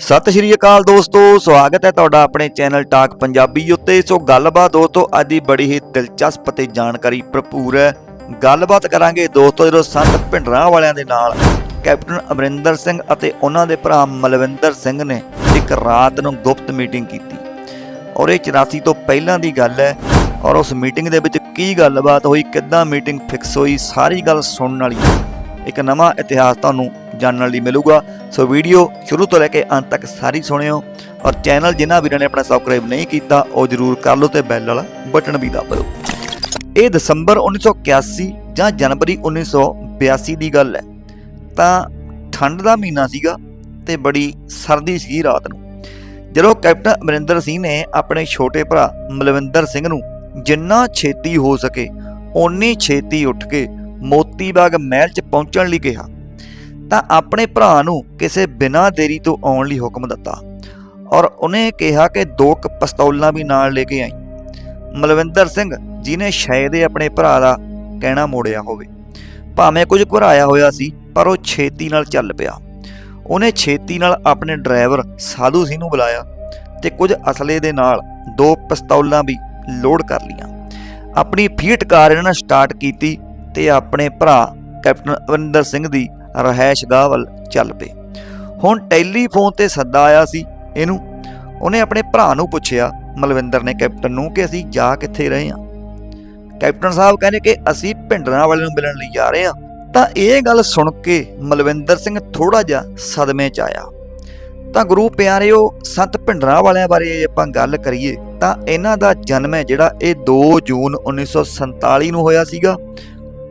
ਸਤਿ ਸ਼੍ਰੀ ਅਕਾਲ ਦੋਸਤੋ, ਸਵਾਗਤ ਹੈ ਤੁਹਾਡਾ ਆਪਣੇ ਚੈਨਲ ਟਾਕ ਪੰਜਾਬੀ ਉੱਤੇ। ਸੋ ਗੱਲਬਾਤ ਦੋਸਤੋ, ਅੱਜ ਦੀ ਬੜੀ ਹੀ ਦਿਲਚਸਪ ਤੇ ਜਾਣਕਾਰੀ ਭਰਪੂਰ ਹੈ। ਗੱਲਬਾਤ ਕਰਾਂਗੇ ਦੋਸਤੋ, ਜਦੋਂ ਸੰਤ ਭਿੰਡਰਾਂ ਵਾਲਿਆਂ ਦੇ ਨਾਲ ਕੈਪਟਨ ਅਮਰਿੰਦਰ ਸਿੰਘ ਅਤੇ ਉਹਨਾਂ ਦੇ ਭਰਾ ਮਲਵਿੰਦਰ ਸਿੰਘ ਨੇ ਇੱਕ ਰਾਤ ਨੂੰ ਗੁਪਤ ਮੀਟਿੰਗ ਕੀਤੀ। ਔਰ ਇਹ 84 ਤੋਂ ਪਹਿਲਾਂ ਦੀ ਗੱਲ ਹੈ। ਔਰ ਉਸ ਮੀਟਿੰਗ ਦੇ ਵਿੱਚ ਕੀ ਗੱਲਬਾਤ ਹੋਈ, ਕਿੱਦਾਂ ਮੀਟਿੰਗ ਫਿਕਸ ਹੋਈ, ਸਾਰੀ ਗੱਲ ਸੁਣਨ ਵਾਲੀ ਹੈ ਇੱਕ ਨਵਾਂ ਇਤਿਹਾਸ ਤੁਹਾਨੂੰ ਜਾਣਨ ਲਈ ਮਿਲੂਗਾ। ਸੋ ਵੀਡੀਓ ਸ਼ੁਰੂ ਤੋਂ ਲੈ ਕੇ ਅੰਤ ਤੱਕ ਸਾਰੀ ਸੁਣਿਓ ਔਰ ਚੈਨਲ ਜਿਨ੍ਹਾਂ ਵੀਰਾਂ ਨੇ ਆਪਣਾ ਸਬਸਕ੍ਰਾਈਬ ਨਹੀਂ ਕੀਤਾ, ਉਹ ਜਰੂਰ ਕਰ ਲਓ ਤੇ ਬੈਲ ਵਾਲਾ ਬਟਨ ਵੀ ਦਬਾ ਲਓ ਇਹ ਦਸੰਬਰ 1981 ਜਾਂ ਜਨਵਰੀ 1982 ਦੀ ਗੱਲ ਹੈ। ਤਾਂ ਠੰਡ ਦਾ ਮਹੀਨਾ ਸੀਗਾ ਤੇ ਬੜੀ ਸਰਦੀ ਸੀ ਰਾਤ ਨੂੰ। ਜਦੋਂ ਕੈਪਟਨ ਅਮਰਿੰਦਰ ਸਿੰਘ ਨੇ ਆਪਣੇ ਛੋਟੇ ਭਰਾ ਮਲਵਿੰਦਰ ਸਿੰਘ ਨੂੰ ਜਿੰਨਾ ਛੇਤੀ ਹੋ ਸਕੇ, ਓਨੀ ਛੇਤੀ ਉੱਠ ਕੇ ਮੋਤੀ ਬਾਗ ਮਹਿਲ 'ਚ ਪਹੁੰਚਣ ਲਈ ਕਿਹਾ, ਤਾਂ ਆਪਣੇ ਭਰਾ ਨੂੰ ਕਿਸੇ ਬਿਨਾਂ ਦੇਰੀ ਤੋਂ ਆਉਣ ਲਈ ਹੁਕਮ ਦਿੱਤਾ ਔਰ ਉਹਨੇ ਕਿਹਾ ਕਿ ਦੋ ਕ ਪਿਸਤੌਲਾਂ ਵੀ ਨਾਲ ਲੈ ਕੇ ਆਈ। ਮਲਵਿੰਦਰ ਸਿੰਘ ਜਿਨੇ ਸ਼ਾਇਦ ਹੀ ਆਪਣੇ ਭਰਾ ਦਾ ਕਹਿਣਾ ਮੋੜਿਆ ਹੋਵੇ, ਭਾਵੇਂ ਕੁਝ ਘੁਰਾਇਆ ਹੋਇਆ ਸੀ, ਪਰ ਉਹ ਛੇਤੀ ਨਾਲ ਚੱਲ ਪਿਆ। ਉਹਨੇ ਛੇਤੀ ਨਾਲ ਆਪਣੇ ਡਰਾਈਵਰ ਸਾਧੂ ਸਿੰਘ ਨੂੰ ਬੁਲਾਇਆ ਤੇ ਕੁਝ ਅਸਲੇ ਦੇ ਨਾਲ ਦੋ ਪਿਸਤੌਲਾਂ ਵੀ ਲੋਡ ਕਰ ਲੀਆਂ ਆਪਣੀ ਫੀਟ ਕਾਰ ਇਹਨਾਂ ਨੇ ਸਟਾਰਟ ਕੀਤੀ ਤੇ ਆਪਣੇ ਭਰਾ ਕੈਪਟਨ ਅਵਿੰਦਰ ਸਿੰਘ ਦੀ ਰਹਿائش ਗਾਹ ਵੱਲ ਚੱਲ ਪਏ। ਹੁਣ ਟੈਲੀਫੋਨ ਤੇ ਸੱਦਾ ਆਇਆ ਸੀ ਇਹਨੂੰ। ਉਹਨੇ ਆਪਣੇ ਭਰਾ ਨੂੰ ਪੁੱਛਿਆ, ਮਲਵਿੰਦਰ ਨੇ ਕੈਪਟਨ ਨੂੰ ਕਿ ਅਸੀਂ ਜਾ ਕਿੱਥੇ ਰਹੇ ਹਾਂ? ਕੈਪਟਨ ਸਾਹਿਬ ਕਹਿੰਦੇ ਕਿ ਅਸੀਂ ਭਿੰਡਰਾਂ ਵਾਲੇ ਨੂੰ ਮਿਲਣ ਲਈ ਜਾ ਰਹੇ ਹਾਂ। ਤਾਂ ਇਹ ਗੱਲ ਸੁਣ ਕੇ ਮਲਵਿੰਦਰ ਸਿੰਘ ਥੋੜਾ ਜਿਹਾ ਸਦਮੇ 'ਚ ਆਇਆ। ਤਾਂ ਗੁਰੂ ਪਿਆਰਿਓ, ਸੰਤ ਭਿੰਡਰਾਂ ਵਾਲਿਆਂ ਬਾਰੇ ਜੇ ਆਪਾਂ ਗੱਲ ਕਰੀਏ, ਤਾਂ ਇਹਨਾਂ ਦਾ ਜਨਮ ਹੈ ਜਿਹੜਾ ਇਹ 2 ਜੂਨ 1947 ਨੂੰ ਹੋਇਆ ਸੀਗਾ।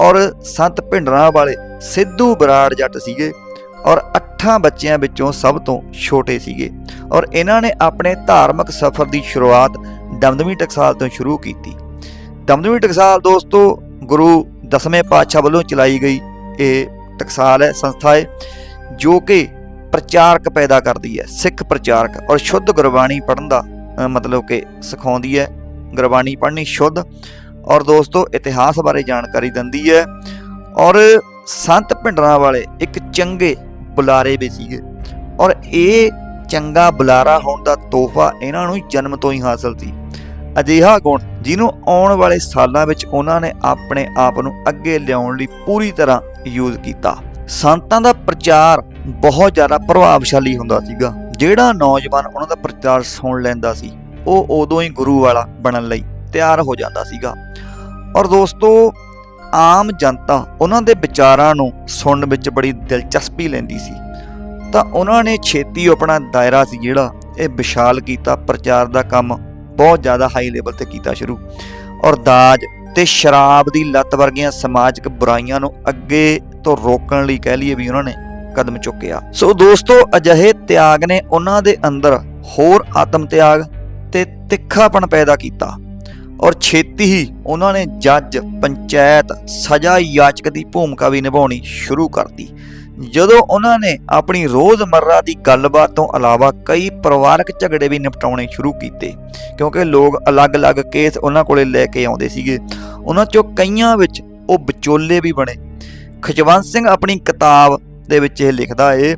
ਔਰ ਸੰਤ ਭਿੰਡਰਾਂ ਵਾਲੇ ਸਿੱਧੂ ਬਰਾੜ ਜੱਟ ਸੀਗੇ ਔਰ ਅੱਠਾਂ ਬੱਚਿਆਂ ਵਿੱਚੋਂ ਸਭ ਤੋਂ ਛੋਟੇ ਸੀਗੇ। ਔਰ ਇਹਨਾਂ ਨੇ ਆਪਣੇ ਧਾਰਮਿਕ ਸਫ਼ਰ ਦੀ ਸ਼ੁਰੂਆਤ ਦਮਦਮੀ ਟਕਸਾਲ ਤੋਂ ਸ਼ੁਰੂ ਕੀਤੀ। ਦਮਦਮੀ ਟਕਸਾਲ ਦੋਸਤੋ, ਗੁਰੂ ਦਸਵੇਂ ਪਾਤਸ਼ਾਹ ਵੱਲੋਂ ਚਲਾਈ ਗਈ ਇਹ ਟਕਸਾਲ ਹੈ, ਸੰਸਥਾ ਹੈ, ਜੋ ਕਿ ਪ੍ਰਚਾਰਕ ਪੈਦਾ ਕਰਦੀ ਹੈ, ਸਿੱਖ ਪ੍ਰਚਾਰਕ ਔਰ ਸ਼ੁੱਧ ਗੁਰਬਾਣੀ ਪੜ੍ਹਨ ਦਾ ਮਤਲਬ ਕਿ ਸਿਖਾਉਂਦੀ ਹੈ। ਗੁਰਬਾਣੀ ਪੜ੍ਹਨੀ ਸ਼ੁੱਧ ਔਰ ਦੋਸਤੋ, ਇਤਿਹਾਸ ਬਾਰੇ ਜਾਣਕਾਰੀ ਦਿੰਦੀ ਹੈ। ਔਰ ਸੰਤ ਭਿੰਡਰਾਂ ਵਾਲੇ ਇੱਕ ਚੰਗੇ ਬੁਲਾਰੇ ਵੀ ਸੀਗੇ। ਔਰ ਇਹ ਚੰਗਾ ਬੁਲਾਰਾ ਹੋਣ ਦਾ ਤੋਹਫਾ ਇਹਨਾਂ ਨੂੰ ਜਨਮ ਤੋਂ ਹੀ ਹਾਸਲ ਸੀ। ਅਜਿਹਾ ਗੁਣ ਜਿਹਨੂੰ ਆਉਣ ਵਾਲੇ ਸਾਲਾਂ ਵਿੱਚ ਉਹਨਾਂ ਨੇ ਆਪਣੇ ਆਪ ਨੂੰ ਅੱਗੇ ਲਿਆਉਣ ਲਈ ਪੂਰੀ ਤਰ੍ਹਾਂ ਯੂਜ਼ ਕੀਤਾ। ਸੰਤਾਂ ਦਾ ਪ੍ਰਚਾਰ ਬਹੁਤ ਜ਼ਿਆਦਾ ਪ੍ਰਭਾਵਸ਼ਾਲੀ ਹੁੰਦਾ ਸੀਗਾ। ਜਿਹੜਾ ਨੌਜਵਾਨ ਉਹਨਾਂ ਦਾ ਪ੍ਰਚਾਰ ਸੁਣ ਲੈਂਦਾ ਸੀ, ਉਹ ਉਦੋਂ ਹੀ ਗੁਰੂ ਵਾਲਾ ਬਣਨ ਲਈ ਤਿਆਰ ਹੋ ਜਾਂਦਾ ਸੀਗਾ। ਔਰ ਦੋਸਤੋ, ਆਮ ਜਨਤਾ ਉਹਨਾਂ ਦੇ ਵਿਚਾਰਾਂ ਨੂੰ ਸੁਣਨ ਵਿੱਚ ਬੜੀ ਦਿਲਚਸਪੀ ਲੈਂਦੀ ਸੀ। ਤਾਂ ਉਹਨਾਂ ਨੇ ਛੇਤੀ ਆਪਣਾ ਦਾਇਰਾ ਸੀ ਜਿਹੜਾ ਇਹ ਵਿਸ਼ਾਲ ਕੀਤਾ, ਪ੍ਰਚਾਰ ਦਾ ਕੰਮ ਬਹੁਤ ਜ਼ਿਆਦਾ ਹਾਈ ਲੈਵਲ ਤੇ ਕੀਤਾ ਸ਼ੁਰੂ। ਔਰ ਦਾਜ ਤੇ ਸ਼ਰਾਬ ਦੀ ਲੱਤ ਵਰਗੀਆਂ ਸਮਾਜਿਕ ਬੁਰਾਈਆਂ ਨੂੰ ਅੱਗੇ ਤੋਂ ਰੋਕਣ ਲਈ ਕਹਿ ਲਈਏ ਵੀ ਉਹਨਾਂ ਨੇ ਕਦਮ ਚੁੱਕਿਆ। ਸੋ ਦੋਸਤੋ, ਅਜਿਹੇ ਤਿਆਗ ਨੇ ਉਹਨਾਂ ਦੇ ਅੰਦਰ ਹੋਰ ਆਤਮ ਤਿਆਗ ਤੇ ਤਿੱਖਾਪਣ ਪੈਦਾ ਕੀਤਾ। ਔਰ ਛੇਤੀ ਹੀ ਉਹਨਾਂ ਨੇ ਜੱਜ, ਪੰਚਾਇਤ, ਸਜ਼ਾ ਯਾਚਕ ਦੀ ਭੂਮਿਕਾ ਵੀ ਨਿਭਾਉਣੀ ਸ਼ੁਰੂ ਕਰਤੀ। ਜਦੋਂ ਉਹਨਾਂ ਨੇ ਆਪਣੀ ਰੋਜ਼ਮਰਰਾ ਦੀ ਗੱਲਬਾਤ ਤੋਂ ਇਲਾਵਾ ਕਈ ਪਰਿਵਾਰਕ ਝਗੜੇ ਵੀ ਨਿਪਟਾਉਣੇ ਸ਼ੁਰੂ ਕੀਤੇ, ਕਿਉਂਕਿ ਲੋਕ ਅਲੱਗ-ਅਲੱਗ ਕੇਸ ਉਹਨਾਂ ਕੋਲੇ ਲੈ ਕੇ ਆਉਂਦੇ ਸੀਗੇ। ਉਹਨਾਂ ਚੋਂ ਕਈਆਂ ਵਿੱਚ ਉਹ ਵਿਚੋਲੇ ਵੀ ਬਣੇ। ਖਜਵੰਤ ਸਿੰਘ ਆਪਣੀ ਕਿਤਾਬ ਦੇ ਵਿੱਚ ਇਹ ਲਿਖਦਾ ਏ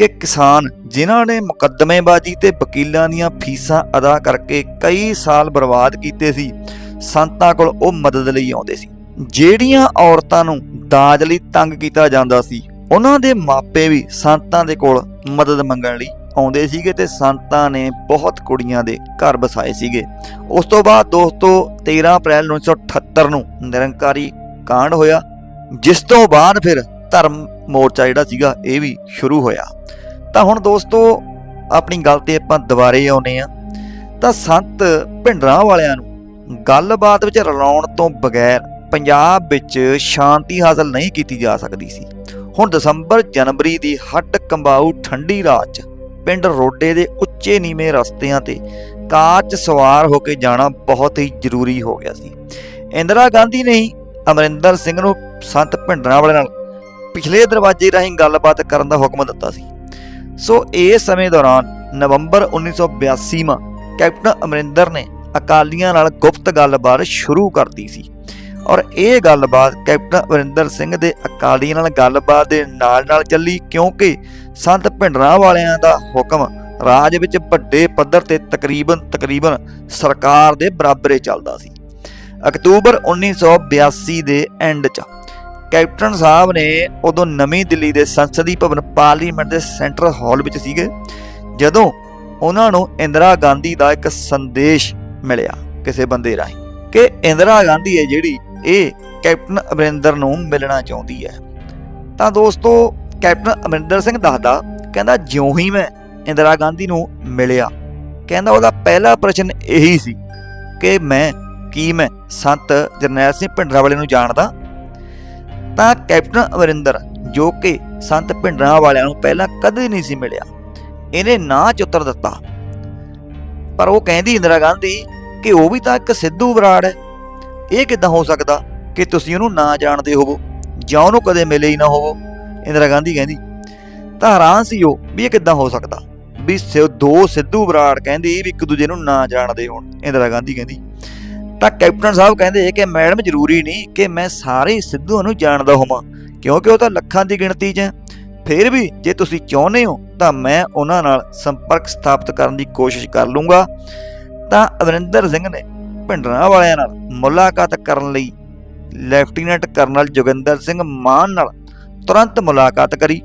ਕਿ ਕਿਸਾਨ ਜਿਨ੍ਹਾਂ ਨੇ ਮੁਕੱਦਮੇਬਾਜ਼ੀ ਤੇ ਵਕੀਲਾਂ ਦੀਆਂ ਫੀਸਾਂ ਅਦਾ ਕਰਕੇ ਕਈ ਸਾਲ ਬਰਬਾਦ ਕੀਤੇ ਸੀ, ਸੰਤਾਂ ਕੋਲ ਉਹ ਮਦਦ ਲਈ ਆਉਂਦੇ ਸੀ। ਜਿਹੜੀਆਂ ਔਰਤਾਂ ਨੂੰ ਦਾਜ ਲਈ ਤੰਗ ਕੀਤਾ ਜਾਂਦਾ ਸੀ, ਉਹਨਾਂ ਦੇ ਮਾਪੇ ਵੀ ਸੰਤਾਂ ਦੇ ਕੋਲ ਮਦਦ ਮੰਗਣ ਲਈ ਆਉਂਦੇ ਸੀਗੇ ਤੇ ਸੰਤਾਂ ਨੇ ਬਹੁਤ ਕੁੜੀਆਂ ਦੇ ਘਰ ਵਸਾਏ ਸੀਗੇ। ਉਸ ਤੋਂ ਬਾਅਦ ਦੋਸਤੋ 13 ਅਪ੍ਰੈਲ 1978 ਨੂੰ ਨਿਰੰਕਾਰੀ ਕਾਂਡ ਹੋਇਆ, ਜਿਸ ਤੋਂ ਬਾਅਦ ਫਿਰ ਧਰਮ ਮੋਰਚਾ ਜਿਹੜਾ ਸੀਗਾ, ਇਹ ਵੀ ਸ਼ੁਰੂ ਹੋਇਆ। ਤਾਂ ਹੁਣ ਦੋਸਤੋ, ਆਪਣੀ ਗੱਲ ਤੇ ਆਪਾਂ ਦੁਬਾਰੇ ਆਉਨੇ ਆ ਤਾਂ ਸੰਤ ਭਿੰਡਰਾਂ ਵਾਲਿਆਂ ਨੂੰ ਗੱਲਬਾਤ ਵਿੱਚ ਰਲਾਉਣ ਤੋਂ ਬਗੈਰ ਪੰਜਾਬ ਵਿੱਚ ਸ਼ਾਂਤੀ ਹਾਸਲ ਨਹੀਂ ਕੀਤੀ ਜਾ ਸਕਦੀ ਸੀ। ਹੁਣ ਦਸੰਬਰ ਜਨਵਰੀ ਦੀ ਹੱਟ ਕੰਬਾਊ ਠੰਡੀ ਰਾਤ 'ਚ ਪਿੰਡ ਰੋਡੇ ਦੇ ਉੱਚੇ ਨੀਵੇਂ ਰਸਤਿਆਂ ਤੇ ਕਾਰ 'ਚ ਸਵਾਰ ਹੋ ਕੇ ਜਾਣਾ ਬਹੁਤ ਹੀ ਜ਼ਰੂਰੀ ਹੋ ਗਿਆ ਸੀ। ਇੰਦਰਾ ਗਾਂਧੀ ਨੇ ਹੀ ਅਮਰਿੰਦਰ ਸਿੰਘ ਨੂੰ ਸੰਤ ਭਿੰਡਰਾਂ ਵਾਲੇ ਨਾਲ ਪਿਛਲੇ ਦਰਵਾਜ਼ੇ ਰਾਹੀਂ ਗੱਲਬਾਤ ਕਰਨ ਦਾ ਹੁਕਮ ਦਿੱਤਾ ਸੀ। ਸੋ ਇਸ ਸਮੇਂ ਦੌਰਾਨ ਨਵੰਬਰ 1982 ਮਾ ਕੈਪਟਨ ਅਮਰਿੰਦਰ ਨੇ ਅਕਾਲੀਆਂ ਨਾਲ ਗੁਪਤ ਗੱਲਬਾਤ ਸ਼ੁਰੂ ਕਰਤੀ ਸੀ ਔਰ ਇਹ ਗੱਲਬਾਤ ਕੈਪਟਨ ਅਮਰਿੰਦਰ ਸਿੰਘ ਦੇ ਅਕਾਲੀਆਂ ਨਾਲ ਗੱਲਬਾਤ ਦੇ ਨਾਲ ਨਾਲ ਚੱਲੀ ਕਿਉਂਕਿ ਸੰਤ ਭਿੰਡਰਾਂ ਵਾਲਿਆਂ ਦਾ ਹੁਕਮ ਰਾਜ ਵਿੱਚ ਵੱਡੇ ਪੱਧਰ ਤੇ ਤਕਰੀਬਨ ਤਕਰੀਬਨ ਸਰਕਾਰ ਦੇ ਬਰਾਬਰੇ ਚੱਲਦਾ ਸੀ। ਅਕਤੂਬਰ 1982 ਦੇ ਐਂਡ 'ਚ ਕੈਪਟਨ ਸਾਹਿਬ ਨੇ ਉਦੋਂ ਨਵੀਂ ਦਿੱਲੀ ਦੇ ਸੰਸਦੀ ਭਵਨ ਪਾਰਲੀਮੈਂਟ ਦੇ ਸੈਂਟਰਲ ਹਾਲ ਵਿੱਚ ਸੀਗੇ, ਜਦੋਂ ਉਹਨਾਂ ਨੂੰ ਇੰਦਰਾ ਗਾਂਧੀ ਦਾ ਇੱਕ ਸੰਦੇਸ਼ ਮਿਲਿਆ ਕਿਸੇ ਬੰਦੇ ਰਾਹੀਂ ਕਿ ਇੰਦਰਾ ਗਾਂਧੀ ਹੈ ਜਿਹੜੀ ਇਹ ਕੈਪਟਨ ਅਮਰਿੰਦਰ ਨੂੰ ਮਿਲਣਾ ਚਾਹੁੰਦੀ ਹੈ। ਤਾਂ ਦੋਸਤੋ, ਕੈਪਟਨ ਅਮਰਿੰਦਰ ਸਿੰਘ ਦੱਸਦਾ, ਕਹਿੰਦਾ, ਜਿਉਂ ਹੀ ਮੈਂ ਇੰਦਰਾ ਗਾਂਧੀ ਨੂੰ ਮਿਲਿਆ, ਕਹਿੰਦਾ, ਉਹਦਾ ਪਹਿਲਾ ਪ੍ਰਸ਼ਨ ਇਹੀ ਸੀ ਕਿ ਮੈਂ ਕੀ, ਮੈਂ ਸੰਤ ਜਰਨੈਲ ਸਿੰਘ ਭਿੰਡਰਾਂਵਾਲੇ ਨੂੰ ਜਾਣਦਾ ਤਾਂ ਕੈਪਟਨ ਅਮਰਿੰਦਰ, ਜੋ ਕਿ ਸੰਤ ਭਿੰਡਰਾਂ ਵਾਲਿਆਂ ਨੂੰ ਪਹਿਲਾਂ ਕਦੇ ਨਹੀਂ ਸੀ ਮਿਲਿਆ, ਇਹਨੇ ਨਾ ਚ ਉੱਤਰ ਦਿੱਤਾ। ਪਰ ਉਹ ਕਹਿੰਦੀ, ਇੰਦਰਾ ਗਾਂਧੀ, ਕਿ ਉਹ ਵੀ ਤਾਂ ਇੱਕ ਸਿੱਧੂ ਬਰਾੜ ਹੈ। ਇਹ ਕਿਦਾਂ ਹੋ ਸਕਦਾ ਕਿ ਤੁਸੀਂ ਉਹਨੂੰ ਨਾ ਜਾਣਦੇ ਹੋਵੋ, ਜਾਂ ਉਹਨੂੰ ਕਦੇ ਮਿਲੇ ਹੀ ਨਾ ਹੋਵੋ? ਇੰਦਰਾ ਗਾਂਧੀ ਕਹਿੰਦੀ, ਤਾਂ ਹੈਰਾਨ ਸੀ ਉਹ ਵੀ ਇਹ ਕਿਦਾਂ ਹੋ ਸਕਦਾ ਵੀ ਸਿ- ਦੋ ਸਿੱਧੂ ਬਰਾੜ ਕਹਿੰਦੀ ਵੀ ਇੱਕ ਦੂਜੇ ਨੂੰ ਨਾ ਜਾਣਦੇ ਹੋਣ। ਇੰਦਰਾ ਗਾਂਧੀ ਕਹਿੰਦੀ ਤਾਂ ਕੈਪਟਨ ਸਾਹਿਬ ਕਹਿੰਦੇ ਕਿ ਮੈਡਮ ਜ਼ਰੂਰੀ ਨਹੀਂ ਕਿ ਮੈਂ ਸਾਰੇ ਸਿੱਧੂਆਂ ਨੂੰ ਜਾਣਦਾ ਹੋਵਾਂ, ਕਿਉਂਕਿ ਉਹ ਤਾਂ ਲੱਖਾਂ ਦੀ ਗਿਣਤੀ 'ਚ ਹੈ। ਫਿਰ ਵੀ ਜੇ ਤੁਸੀਂ ਚਾਹੁੰਦੇ ਹੋ ਤਾਂ ਮੈਂ ਉਹਨਾਂ ਨਾਲ ਸੰਪਰਕ ਸਥਾਪਿਤ ਕਰਨ ਦੀ ਕੋਸ਼ਿਸ਼ ਕਰ ਲੂੰਗਾ। ਤਾਂ ਅਮਰਿੰਦਰ ਸਿੰਘ ਨੇ ਭਿੰਡਰਾਂ ਵਾਲਿਆਂ ਨਾਲ ਮੁਲਾਕਾਤ ਕਰਨ ਲਈ ਲੈਫਟੀਨੈਂਟ ਕਰਨਲ ਜੋਗਿੰਦਰ ਸਿੰਘ ਮਾਨ ਨਾਲ ਤੁਰੰਤ ਮੁਲਾਕਾਤ ਕਰੀ।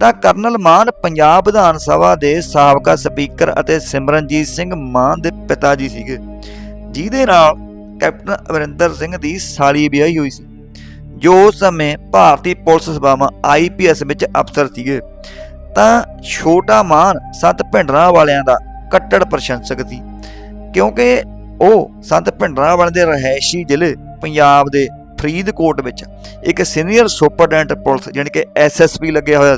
ਤਾਂ ਕਰਨਲ ਮਾਨ ਪੰਜਾਬ ਵਿਧਾਨ ਸਭਾ ਦੇ ਸਾਬਕਾ ਸਪੀਕਰ ਅਤੇ ਸਿਮਰਨਜੀਤ ਸਿੰਘ ਮਾਨ ਦੇ ਪਿਤਾ ਜੀ ਸੀਗੇ। ਜਿਹਦੇ ਨਾਲ ਕੈਪਟਨ ਅਮਰਿੰਦਰ ਸਿੰਘ ਦੀ ਸਾਲੀ ਵਿਆਹੀ ਹੋਈ ਸੀ, ਜੋ ਉਸ ਸਮੇਂ ਭਾਰਤੀ ਪੁਲਿਸ ਸੇਵਾਵਾਂ ਆਈਪੀਐਸ ਵਿੱਚ ਅਫਸਰ ਸੀਗੇ। ਤਾਂ ਛੋਟਾ ਮਾਨ ਸੰਤ ਭਿੰਡਰਾਂ ਵਾਲਿਆਂ ਦਾ ਕੱਟੜ ਪ੍ਰਸ਼ੰਸਕ ਸੀ, ਕਿਉਂਕਿ ਉਹ ਸੰਤ ਭਿੰਡਰਾਂ ਵਾਲੇ ਦੇ ਰਹਿائشੀ ਜ਼ਿਲ੍ਹੇ ਪੰਜਾਬ ਦੇ ਫਰੀਦਕੋਟ ਵਿੱਚ ਇੱਕ ਸੀਨੀਅਰ ਸੁਪਰਡੈਂਟ ਪੁਲਿਸ ਜਾਨੀ ਕਿ ਐਸਐਸਪੀ ਲੱਗਿਆ ਹੋਇਆ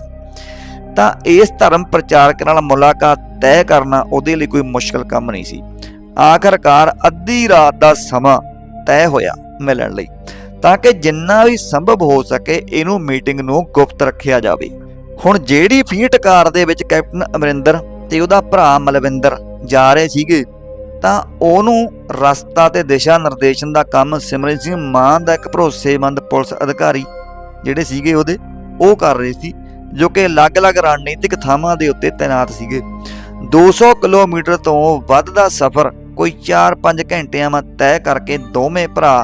ਤਾਂ ਇਸ ਧਰਮ ਪ੍ਰਚਾਰਕ ਨਾਲ ਮੁਲਾਕਾਤ ਤੈਅ ਕਰਨਾ ਉਹਦੇ ਲਈ ਕੋਈ ਮੁਸ਼ਕਲ ਕੰਮ ਨਹੀਂ ਸੀ। ਆਖਰਕਾਰ ਅੱਧੀ ਰਾਤ ਦਾ ਸਮਾਂ ਤੈਅ ਹੋਇਆ ਮਿਲਣ ਲਈ। ਤਾਂ ਕਿ ਜਿੰਨਾ ਵੀ ਸੰਭਵ ਹੋ ਸਕੇ ਇਹਨੂੰ ਮੀਟਿੰਗ ਨੂੰ ਗੁਪਤ ਰੱਖਿਆ ਜਾਵੇ। ਹੁਣ ਜਿਹੜੀ ਫੀਟ ਕਾਰ ਦੇ ਵਿੱਚ ਕੈਪਟਨ ਅਮਰਿੰਦਰ ਤੇ ਉਹਦਾ ਭਰਾ ਮਲਵਿੰਦਰ ਜਾ ਰਹੇ ਸੀਗੇ, ਤਾਂ ਉਹਨੂੰ ਰਸਤਾ ਤੇ ਦਿਸ਼ਾ ਨਿਰਦੇਸ਼ਨ ਦਾ ਕੰਮ ਸਿਮਰਨ ਸਿੰਘ ਮਾਨ ਦਾ ਇੱਕ ਭਰੋਸੇਮੰਦ ਪੁਲਿਸ ਅਧਿਕਾਰੀ ਜਿਹੜੇ ਸੀਗੇ ਉਹਦੇ, ਉਹ ਕਰ ਰਹੇ ਸੀ, ਜੋ ਕਿ ਅਲੱਗ-ਅਲੱਗ ਰਣਨੀਤਿਕ ਥਾਵਾਂ ਦੇ ਉੱਤੇ ਤਾਇਨਾਤ ਸੀਗੇ। 200 ਕਿਲੋਮੀਟਰ ਤੋਂ ਵੱਧ ਦਾ ਸਫ਼ਰ ਕੋਈ 4-5 ਘੰਟਿਆਂ ਮਾ ਤੈਅ ਕਰਕੇ ਦੋਵੇਂ ਭਰਾ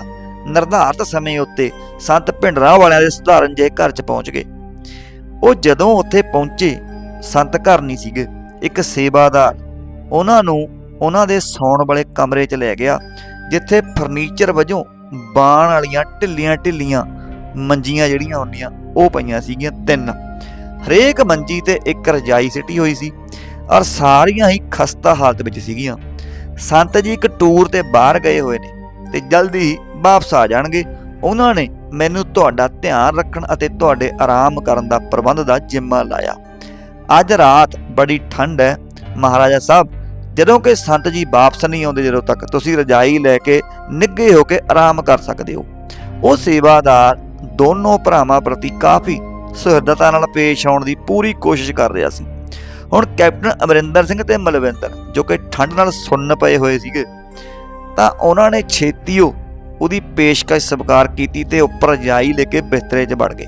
ਨਿਰਧਾਰਤ ਸਮੇਂ ਉੱਤੇ ਸੰਤ ਭਿੰਡਰਾਂ ਵਾਲਿਆਂ ਦੇ ਸਧਾਰਨ ਜਿਹੇ ਘਰ 'ਚ ਪਹੁੰਚ ਗਏ। ਉਹ ਜਦੋਂ ਉੱਥੇ ਪਹੁੰਚੇ, ਸੰਤ ਘਰ ਨਹੀਂ ਸੀਗੇ, ਇੱਕ ਸੇਵਾਦਾਰ। ਉਹਨਾਂ ਨੂੰ ਉਹਨਾਂ ਦੇ ਸੌਣ ਵਾਲੇ ਕਮਰੇ 'ਚ ਲੈ ਗਿਆ, ਜਿੱਥੇ ਫਰਨੀਚਰ ਵਜੋਂ ਬਾਣ ਵਾਲੀਆਂ ਢਿੱਲੀਆਂ ਢਿੱਲੀਆਂ ਮੰਜੀਆਂ ਜਿਹੜੀਆਂ ਹੁੰਦੀਆਂ, ਉਹ ਪਈਆਂ ਸੀਗੀਆਂ ਤਿੰਨ। ਹਰੇਕ ਮੰਜੀ ਤੇ ਇੱਕ ਰਜਾਈ ਸਿੱਟੀ ਹੋਈ ਸੀ, ਔਰ ਸਾਰੀਆਂ ਹੀ ਖਸਤਾ ਹਾਲਤ ਵਿੱਚ ਸੀਗੀਆਂ। ਸੰਤ ਜੀ ਇੱਕ ਟੂਰ ਤੇ ਬਾਹਰ ਗਏ ਹੋਏ ਨੇ ਤੇ ਜਲਦੀ ਹੀ ਵਾਪਸ ਆ ਜਾਣਗੇ। ਉਹਨਾਂ ਨੇ ਮੈਨੂੰ ਤੁਹਾਡਾ ਧਿਆਨ ਰੱਖਣ ਅਤੇ ਤੁਹਾਡੇ ਆਰਾਮ ਕਰਨ ਦਾ ਪ੍ਰਬੰਧ ਦਾ ਜ਼ਿੰਮਾ ਲਾਇਆ। ਅੱਜ ਰਾਤ ਬੜੀ ਠੰਡ ਹੈ। ਮਹਾਰਾਜਾ ਸਾਹਿਬ, ਜਦੋਂ ਕਿ ਸੰਤ ਜੀ ਵਾਪਸ ਨਹੀਂ ਆਉਂਦੇ, ਜਦੋਂ ਤੱਕ ਤੁਸੀਂ ਰਜਾਈ ਲੈ ਕੇ ਨਿੱਘੇ ਹੋ ਕੇ ਆਰਾਮ ਕਰ ਸਕਦੇ ਹੋ। ਉਹ ਸੇਵਾਦਾਰ ਦੋਨੋਂ ਭਰਾਵਾਂ ਪ੍ਰਤੀ ਕਾਫੀ ਸੁਹਰਦਤਾ ਨਾਲ ਪੇਸ਼ ਆਉਣ ਦੀ ਪੂਰੀ ਕੋਸ਼ਿਸ਼ ਕਰ ਰਿਹਾ ਸੀ। ਹੁਣ ਕੈਪਟਨ ਅਮਰਿੰਦਰ ਸਿੰਘ ਤੇ ਮਲਵਿੰਦਰ, ਜੋ ਕਿ ਠੰਡ ਨਾਲ ਸੁੰਨ ਪਏ ਹੋਏ ਸੀਗੇ, ਤਾਂ ਉਹਨਾਂ ਨੇ ਛੇਤੀਓ ਉਹਦੀ ਪੇਸ਼ਕਸ਼ ਸਵੀਕਾਰ ਕੀਤੀ ਤੇ ਉੱਪਰ ਜਾਈ ਲੈ ਕੇ ਬਿਸਤਰੇ 'ਚ ਵੜ ਗਏ।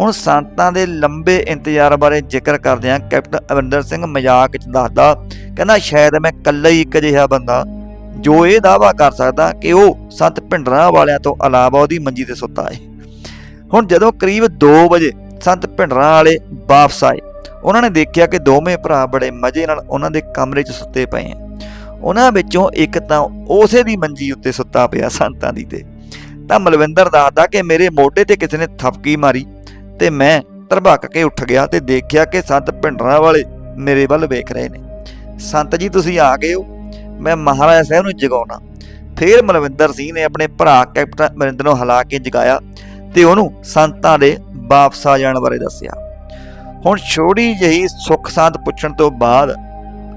ਹੁਣ ਸੰਤਾਂ ਦੇ ਲੰਬੇ ਇੰਤਜ਼ਾਰ ਬਾਰੇ ਜ਼ਿਕਰ ਕਰਦਿਆਂ ਕੈਪਟਨ ਅਮਰਿੰਦਰ ਸਿੰਘ ਮਜ਼ਾਕ 'ਚ ਦੱਸਦਾ, ਕਹਿੰਦਾ, ਸ਼ਾਇਦ ਮੈਂ ਇਕੱਲਾ ਹੀ ਇੱਕ ਅਜਿਹਾ ਬੰਦਾ, ਜੋ ਇਹ ਦਾਵਾ ਕਰ ਸਕਦਾ ਕਿ ਉਹ ਸੰਤ ਭਿੰਡਰਾਂ ਵਾਲਿਆਂ ਤੋਂ ਇਲਾਵਾ ਉਹਦੀ ਮੰਜੀ ਤੇ ਸੁੱਤਾ ਹੈ। ਹੁਣ ਜਦੋਂ ਕਰੀਬ 2 ਵਜੇ ਸੰਤ ਭਿੰਡਰਾਂ ਵਾਲੇ ਵਾਪਸ ਆਏ ਉਹਨਾਂ ਨੇ ਦੇਖਿਆ ਕਿ ਦੋਵੇਂ ਭਰਾ ਬੜੇ ਮਜ਼ੇ ਨਾਲ ਉਹਨਾਂ ਦੇ ਕਮਰੇ 'ਚ ਸੁੱਤੇ ਪਏ ਆ। ਉਹਨਾਂ ਵਿੱਚੋਂ ਇੱਕ ਤਾਂ ਉਸੇ ਦੀ ਮੰਜੀ ਉੱਤੇ ਸੁੱਤਾ ਪਿਆ ਸੰਤਾਂ ਦੀ ਤੇ। ਤਾਂ ਮਲਵਿੰਦਰ ਦੱਸਦਾ ਕਿ ਮੇਰੇ ਮੋਢੇ ਤੇ ਕਿਸੇ ਨੇ ਥਪਕੀ ਮਾਰੀ ਤੇ ਮੈਂ ਤਰਭਕ ਕੇ ਉੱਠ ਗਿਆ ਤੇ ਦੇਖਿਆ ਕਿ ਸੰਤ ਭਿੰਡਰਾਂ ਵਾਲੇ ਮੇਰੇ ਵੱਲ ਵੇਖ ਰਹੇ ਨੇ। ਸੰਤ ਜੀ, ਤੁਸੀਂ ਆ ਗਏ ਹੋ। ਮੈਂ ਮਹਾਰਾਜਾ ਸਾਹਿਬ ਨੂੰ ਜਗਾਉਣਾ। ਫਿਰ ਮਲਵਿੰਦਰ ਸਿੰਘ ਨੇ ਆਪਣੇ ਭਰਾ ਕੈਪਟਨ ਅਮਰਿੰਦਰ ਨੂੰ ਹਿਲਾ ਕੇ ਜਗਾਇਆ ਤੇ ਉਹਨੂੰ ਸੰਤਾਂ ਦੇ ਵਾਪਸ ਆ ਜਾਣ ਬਾਰੇ ਦੱਸਿਆ। ਹੁਣ ਛੋੜੀ ਜਿਹੀ ਸੁੱਖ ਸਾਂਦ ਪੁੱਛਣ ਤੋਂ ਬਾਅਦ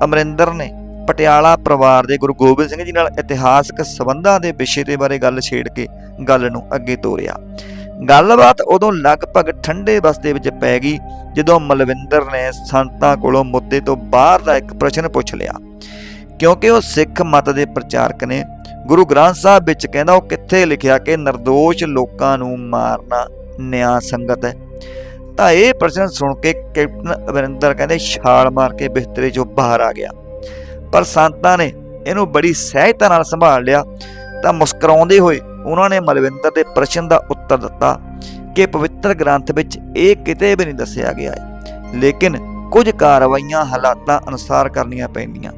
ਅਮਰਿੰਦਰ ਨੇ ਪਟਿਆਲਾ ਪਰਿਵਾਰ ਦੇ ਗੁਰੂ ਗੋਬਿੰਦ ਸਿੰਘ ਜੀ ਨਾਲ ਇਤਿਹਾਸਕ ਸਬੰਧਾਂ ਦੇ ਵਿਸ਼ੇ ਦੇ ਬਾਰੇ ਗੱਲ ਛੇੜ ਕੇ ਗੱਲ ਨੂੰ ਅੱਗੇ ਤੋਰਿਆ। ਗੱਲਬਾਤ ਉਦੋਂ ਲਗਭਗ ਠੰਡੇ ਬਸਤੇ ਵਿੱਚ ਪੈ ਗਈ ਜਦੋਂ ਮਲਵਿੰਦਰ ਨੇ ਸੰਤਾਂ ਕੋਲੋਂ ਮੁੱਦੇ ਤੋਂ ਬਾਹਰ ਦਾ ਇੱਕ ਪ੍ਰਸ਼ਨ ਪੁੱਛ ਲਿਆ। ਕਿਉਂਕਿ ਉਹ ਸਿੱਖ ਮਤ ਦੇ ਪ੍ਰਚਾਰਕ ਨੇ, ਗੁਰੂ ਗ੍ਰੰਥ ਸਾਹਿਬ ਵਿੱਚ ਕਹਿੰਦਾ ਉਹ ਕਿੱਥੇ ਲਿਖਿਆ ਕਿ નિર્ਦੋਸ਼ ਲੋਕਾਂ ਨੂੰ ਮਾਰਨਾ ਨਿਆਂ ਸੰਗਤ ਹੈ। ਤਾਂ ਇਹ ਪ੍ਰਸ਼ਨ ਸੁਣ ਕੇ ਕੈਪਟਨ ਅਮਰਿੰਦਰ ਕਹਿੰਦੇ, ਛਾਲ ਮਾਰ ਕੇ ਬਿਸਤਰੇ 'ਚੋਂ ਬਾਹਰ ਆ ਗਿਆ। ਪਰ ਸੰਤਾਂ ਨੇ ਇਹਨੂੰ ਬੜੀ ਸਹਿਜਤਾ ਨਾਲ ਸੰਭਾਲ ਲਿਆ। ਤਾਂ ਮੁਸਕਰਾਉਂਦੇ ਹੋਏ ਉਹਨਾਂ ਨੇ ਮਲਵਿੰਦਰ ਦੇ ਪ੍ਰਸ਼ਨ ਦਾ ਉੱਤਰ ਦਿੱਤਾ ਕਿ ਪਵਿੱਤਰ ਗ੍ਰੰਥ ਵਿੱਚ ਇਹ ਕਿਤੇ ਵੀ ਨਹੀਂ ਦੱਸਿਆ ਗਿਆ ਹੈ। ਲੇਕਿਨ ਕੁਝ ਕਾਰਵਾਈਆਂ ਹਾਲਾਤਾਂ ਅਨੁਸਾਰ ਕਰਨੀਆਂ ਪੈਂਦੀਆਂ।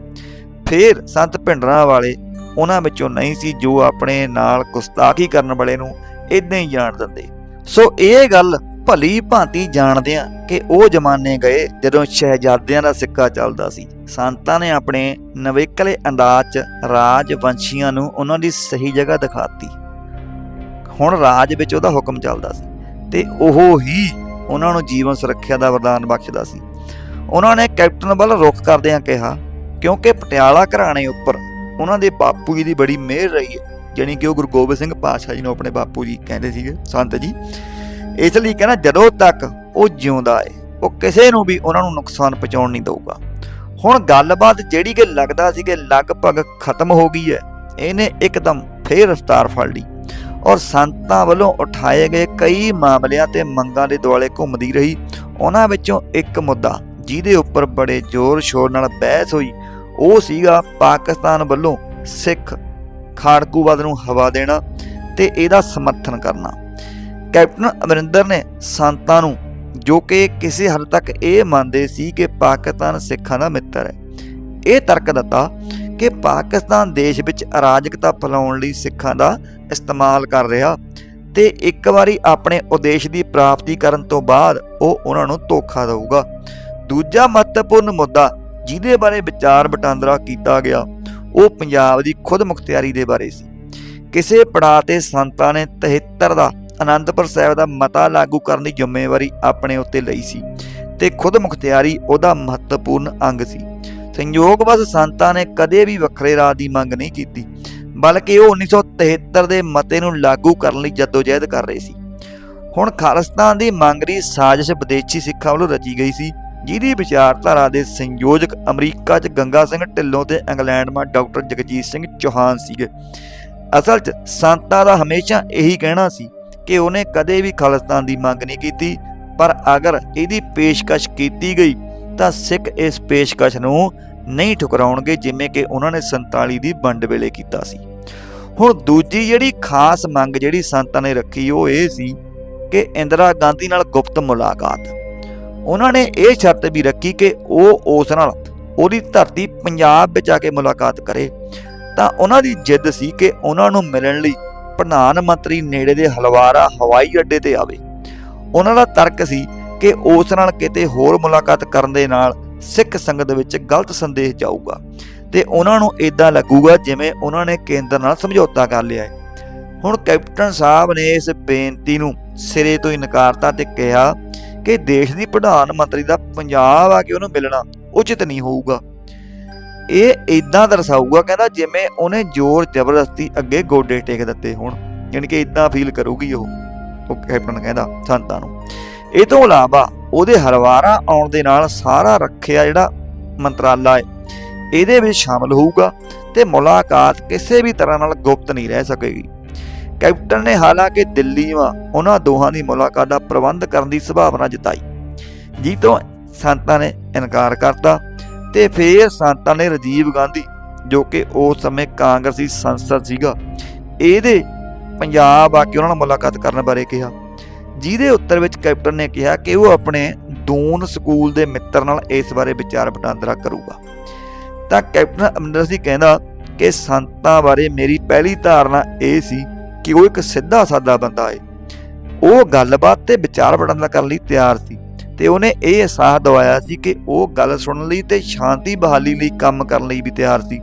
ਫਿਰ ਸੰਤ ਭਿੰਡਰਾਂ ਵਾਲੇ ਉਹਨਾਂ ਵਿੱਚੋਂ ਨਹੀਂ ਸੀ ਜੋ ਆਪਣੇ ਨਾਲ ਗੁਸਤਾਖੀ ਕਰਨ ਵਾਲੇ ਨੂੰ ਇਦਾਂ ਹੀ ਜਾਣ ਦਿੰਦੇ। ਸੋ ਇਹ ਗੱਲ ਭਲੀ ਭਾਂਤੀ ਜਾਣਦੇ ਆ ਕਿ ਉਹ ਜ਼ਮਾਨੇ ਗਏ ਜਦੋਂ ਸ਼ਹਿਜ਼ਾਦਿਆਂ ਦਾ ਸਿੱਕਾ ਚੱਲਦਾ ਸੀ। ਸੰਤਾਂ ਨੇ ਆਪਣੇ ਨਵੇਕਲੇ ਅੰਦਾਜ਼ 'ਚ ਰਾਜਵੰਸ਼ੀਆਂ ਨੂੰ ਉਹਨਾਂ ਦੀ ਸਹੀ ਜਗ੍ਹਾ ਦਿਖਾਤੀ। ਹੁਣ ਰਾਜ ਵਿੱਚ ਉਹਦਾ ਹੁਕਮ ਚੱਲਦਾ ਸੀ ਤੇ ਉਹ ਹੀ ਉਹਨਾਂ ਨੂੰ ਜੀਵਨ ਸੁਰੱਖਿਆ ਦਾ ਵਰਦਾਨ ਬਖਸ਼ਦਾ ਸੀ। ਉਹਨਾਂ ਨੇ ਕੈਪਟਨ ਵੱਲ ਰੁਖ ਕਰਦਿਆਂ ਕਿਹਾ, ਕਿਉਂਕਿ ਪਟਿਆਲਾ ਘਰਾਣੇ ਉੱਪਰ ਉਹਨਾਂ ਦੇ ਬਾਪੂ ਜੀ ਦੀ ਬੜੀ ਮਿਹਰ ਰਹੀ ਹੈ, ਜਾਣੀ ਕਿ ਉਹ ਗੁਰੂ ਗੋਬਿੰਦ ਸਿੰਘ ਪਾਤਸ਼ਾਹ ਜੀ ਨੂੰ ਆਪਣੇ ਬਾਪੂ ਜੀ ਕਹਿੰਦੇ ਸੀਗੇ, ਸੰਤ ਜੀ। ਇਸ ਲਈ ਕਹਿੰਦਾ ਜਦੋਂ ਤੱਕ ਉਹ ਜਿਉਂਦਾ ਹੈ ਉਹ ਕਿਸੇ ਨੂੰ ਵੀ ਉਹਨਾਂ ਨੂੰ ਨੁਕਸਾਨ ਪਹੁੰਚਾਉਣ ਨਹੀਂ ਦਊਗਾ। ਹੁਣ ਗੱਲਬਾਤ ਜਿਹੜੀ ਕਿ ਲੱਗਦਾ ਸੀ ਕਿ ਲਗਭਗ ਖਤਮ ਹੋ ਗਈ ਹੈ ਇਹਨੇ ਇੱਕਦਮ ਫੇਰ ਰਫ਼ਤਾਰ ਫੜ ਲਈ ਔਰ ਸੰਤਾਂ ਵੱਲੋਂ ਉਠਾਏ ਗਏ ਕਈ ਮਾਮਲਿਆਂ ਤੇ ਮੰਗਾਂ ਦੇ ਦੁਆਲੇ ਘੁੰਮਦੀ ਰਹੀ। ਉਹਨਾਂ ਵਿੱਚੋਂ ਇੱਕ ਮੁੱਦਾ ਜਿਹਦੇ ਉੱਪਰ ਬੜੇ ਜ਼ੋਰ ਸ਼ੋਰ ਨਾਲ ਬਹਿਸ ਹੋਈ, ਉਹ ਸੀਗਾ ਪਾਕਿਸਤਾਨ ਵੱਲੋਂ ਸਿੱਖ ਖਾੜਕੂਵਾਦ ਨੂੰ ਹਵਾ ਦੇਣਾ ਤੇ ਇਹਦਾ ਸਮਰਥਨ ਕਰਨਾ। ਕੈਪਟਨ ਅਮਰਿੰਦਰ ਨੇ ਸੰਤਾਂ ਨੂੰ, ਜੋ ਕਿ ਕਿਸੇ ਹੱਦ ਤੱਕ ਇਹ ਮੰਨਦੇ ਸੀ ਕਿ ਪਾਕਿਸਤਾਨ ਸਿੱਖਾਂ ਦਾ ਮਿੱਤਰ ਹੈ, ਇਹ ਤਰਕ ਦਿੱਤਾ ਕਿ ਪਾਕਿਸਤਾਨ ਦੇਸ਼ ਵਿੱਚ ਅਰਾਜਕਤਾ ਫੈਲਾਉਣ ਲਈ ਸਿੱਖਾਂ ਦਾ ਇਸਤੇਮਾਲ ਕਰ ਰਿਹਾ ਤੇ ਇੱਕ ਵਾਰੀ ਆਪਣੇ ਉਦੇਸ਼ ਦੀ ਪ੍ਰਾਪਤੀ ਕਰਨ ਤੋਂ ਬਾਅਦ ਉਹ ਉਹਨਾਂ ਨੂੰ ਧੋਖਾ ਦੇਊਗਾ। ਦੂਜਾ ਮਹੱਤਵਪੂਰਨ ਮੁੱਦਾ ਜਿਹਦੇ ਬਾਰੇ ਵਿਚਾਰ ਵਟਾਂਦਰਾ ਕੀਤਾ ਗਿਆ, ਉਹ ਪੰਜਾਬ ਦੀ ਖੁਦ ਮੁਖਤਿਆਰੀ ਦੇ ਬਾਰੇ ਸੀ। ਕਿਸੇ ਪੜਾਅ ਤੇ ਸੰਤਾਂ ਨੇ 73 ਦਾ ਅਨੰਦਪੁਰ ਸਾਹਿਬ ਦਾ ਮਤਾ ਲਾਗੂ ਕਰਨ ਦੀ ਜ਼ਿੰਮੇਵਾਰੀ ਆਪਣੇ ਉੱਤੇ ਲਈ ਸੀ ਤੇ ਖੁਦ ਮੁਖਤਿਆਰੀ ਉਹਦਾ ਮਹੱਤਵਪੂਰਨ ਅੰਗ ਸੀ। ਸੰਯੋਗਵਸ ਸੰਤਾਂ ਨੇ ਕਦੇ ਵੀ ਵੱਖਰੇ ਰਾਹ ਦੀ ਮੰਗ ਨਹੀਂ ਕੀਤੀ, ਬਲਕਿ ਉਹ 1973 ਦੇ ਮਤੇ ਨੂੰ ਲਾਗੂ ਕਰਨ ਲਈ ਜਦੋਜਹਿਦ ਕਰ ਰਹੇ ਸੀ। ਹੁਣ ਖਾਲਿਸਤਾਨ ਦੀ ਮੰਗ ਦੀ ਸਾਜ਼ਿਸ਼ ਵਿਦੇਸ਼ੀ ਸਿੱਖਾਂ ਵੱਲੋਂ ਰਚੀ ਗਈ ਸੀ, ਜਿਹਦੀ ਵਿਚਾਰਧਾਰਾ ਦੇ ਸੰਯੋਜਕ ਅਮਰੀਕਾ 'ਚ ਗੰਗਾ ਸਿੰਘ ਢਿੱਲੋਂ ਤੇ ਇੰਗਲੈਂਡ ਮਾ ਡਾਕਟਰ ਜਗਜੀਤ ਸਿੰਘ ਚੌਹਾਨ ਸੀਗੇ। ਅਸਲ 'ਚ ਸੰਤਾਂ ਦਾ ਹਮੇਸ਼ਾ ਇਹੀ ਕਹਿਣਾ ਸੀ ਕਿ ਉਹਨੇ ਕਦੇ ਵੀ ਖਾਲਿਸਤਾਨ ਦੀ ਮੰਗ ਨਹੀਂ ਕੀਤੀ। ਪਰ ਅਗਰ ਇਹਦੀ ਪੇਸ਼ਕਸ਼ ਕੀਤੀ ਗਈ, ਤਾਂ ਸਿੱਖ ਇਸ ਪੇਸ਼ਕਸ਼ ਨੂੰ ਨਹੀਂ ਠੁਕਰਾਉਣਗੇ ਜਿਵੇਂ ਕਿ ਉਹਨਾਂ ਨੇ 47 ਦੀ ਵੰਡ ਵੇਲੇ ਕੀਤਾ ਸੀ। ਹੁਣ ਦੂਜੀ ਜਿਹੜੀ ਖਾਸ ਮੰਗ ਜਿਹੜੀ ਸੰਤਾਂ ਨੇ ਰੱਖੀ, ਉਹ ਇਹ ਸੀ ਕਿ ਇੰਦਰਾ ਗਾਂਧੀ ਨਾਲ ਗੁਪਤ ਮੁਲਾਕਾਤ। ਉਹਨਾਂ ਨੇ ਇਹ ਸ਼ਰਤ ਵੀ ਰੱਖੀ ਕਿ ਉਹ ਉਸ ਨਾਲ ਉਹਦੀ ਧਰਤੀ ਪੰਜਾਬ ਵਿੱਚ ਆ ਕੇ ਮੁਲਾਕਾਤ ਕਰੇ। ਤਾਂ ਉਹਨਾਂ ਦੀ ਜਿੱਦ ਸੀ ਕਿ ਉਹਨਾਂ ਨੂੰ ਮਿਲਣ ਲਈ ਪ੍ਰਧਾਨ ਮੰਤਰੀ ਨੇੜੇ ਦੇ ਹਲਵਾਰਾ ਹਵਾਈ ਅੱਡੇ ਤੇ ਆਵੇ। ਉਹਨਾਂ ਦਾ ਤਰਕ ਸੀ ਕਿ ਉਸ ਨਾਲ ਕਿਤੇ ਹੋਰ ਮੁਲਾਕਾਤ ਕਰਨ ਦੇ ਨਾਲ ਸਿੱਖ ਸੰਗਤ ਵਿੱਚ ਗਲਤ ਸੰਦੇਸ਼ ਜਾਊਗਾ ਤੇ ਉਹਨਾਂ ਨੂੰ ਇਦਾਂ ਲੱਗੂਗਾ ਜਿਵੇਂ ਉਹਨਾਂ ਨੇ ਕੇਂਦਰ ਨਾਲ ਸਮਝੌਤਾ ਕਰ ਲਿਆ ਹੈ। ਹੁਣ ਕੈਪਟਨ ਸਾਹਿਬ ਨੇ ਇਸ ਬੇਨਤੀ ਨੂੰ ਸਿਰੇ ਤੋਂ ਇਨਕਾਰਤਾ ਤੇ ਕਿਹਾ ਕਿ ਦੇਸ਼ ਦੀ ਪ੍ਰਧਾਨ ਮੰਤਰੀ ਦਾ ਪੰਜਾਬ ਆ ਕੇ ਉਹਨੂੰ ਮਿਲਣਾ ਉਚਿਤ ਨਹੀਂ ਹੋਊਗਾ। ਇਹ ਇਦਾਂ ਦਰਸਾਊਗਾ, ਕਹਿੰਦਾ ਜਿਵੇਂ ਉਹਨੇ ਜ਼ੋਰ ਜ਼ਬਰਦਸਤੀ ਅੱਗੇ ਗੋਡੇ ਟੇਕ ਦਿੱਤੇ ਹੋਣ ਯਾਨੀ ਕਿ ਇਦਾਂ ਫੀਲ ਕਰੂਗੀ ਉਹ। ਉਹ ਕੈਪਟਨ ਕਹਿੰਦਾ, ਸੰਤਾਂ ਨੂੰ। ਇਹ ਤੋਂ ਇਲਾਵਾ ਉਹਦੇ ਹਰਵਾਰਾ ਆਉਣ ਦੇ ਨਾਲ ਸਾਰਾ ਰੱਖਿਆ ਜਿਹੜਾ ਮੰਤਰਾਲਾ ਹੈ, ਇਹਦੇ ਵਿੱਚ ਸ਼ਾਮਲ ਹੋਊਗਾ ਤੇ ਮੁਲਾਕਾਤ ਕਿਸੇ ਵੀ ਤਰ੍ਹਾਂ ਨਾਲ ਗੁਪਤ ਨਹੀਂ ਰਹਿ ਸਕੇਗੀ। ਕੈਪਟਨ ਨੇ ਹਾਲਾਂਕਿ ਦਿੱਲੀ ਵਾਂ ਉਹਨਾਂ ਦੋਹਾਂ ਦੀ ਮੁਲਾਕਾਤ ਦਾ ਪ੍ਰਬੰਧ ਕਰਨ ਦੀ ਸੰਭਾਵਨਾ ਜਤਾਈ। ਜੀ ਤੋਂ ਸੰਤਾਂ ਨੇ ਇਨਕਾਰ ਕਰਤਾ। ਤੇ ਫਿਰ ਸੰਤਾਂ ਨੇ ਰਾਜੀਵ ਗਾਂਧੀ, ਜੋ ਕਿ ਉਸ ਸਮੇਂ ਕਾਂਗਰਸੀ ਸੰਸਦ ਸੀਗਾ, ਇਹਦੇ ਪੰਜਾਬ ਆ ਕੇ ਉਹਨਾਂ ਨਾਲ ਮੁਲਾਕਾਤ ਕਰਨ ਬਾਰੇ ਕਿਹਾ। ਜਿਹਦੇ ਉੱਤਰ ਵਿੱਚ ਕੈਪਟਨ ਨੇ ਕਿਹਾ ਕਿ ਉਹ ਆਪਣੇ ਦੂਨ ਸਕੂਲ ਦੇ ਮਿੱਤਰ ਨਾਲ ਇਸ ਬਾਰੇ ਵਿਚਾਰ ਵਟਾਂਦਰਾ ਕਰੂਗਾ। ਤਾਂ ਕੈਪਟਨ ਅਮਰਿੰਦਰ ਸਿੰਘ ਕਹਿੰਦਾ ਕਿ ਸੰਤਾਂ ਬਾਰੇ ਮੇਰੀ ਪਹਿਲੀ ਧਾਰਨਾ ਇਹ ਸੀ ਕਿ ਉਹ ਇੱਕ ਸਿੱਧਾ ਸਾਦਾ ਬੰਦਾ ਹੈ ਉਹ ਗੱਲਬਾਤ ਤੇ ਵਿਚਾਰ ਵਟਾਂਦਰਾ ਕਰਨ ਲਈ ਤਿਆਰ ਸੀ। ਤੇ ਉਹਨੇ ਇਹ ਅਹਿਸਾਸ ਦਿਵਾਇਆ ਸੀ ਕਿ ਉਹ ਗੱਲ ਸੁਣਨ ਲਈ ਤੇ ਸ਼ਾਂਤੀ ਬਹਾਲੀ ਲਈ ਕੰਮ ਕਰਨ ਲਈ ਵੀ ਤਿਆਰ ਸੀ।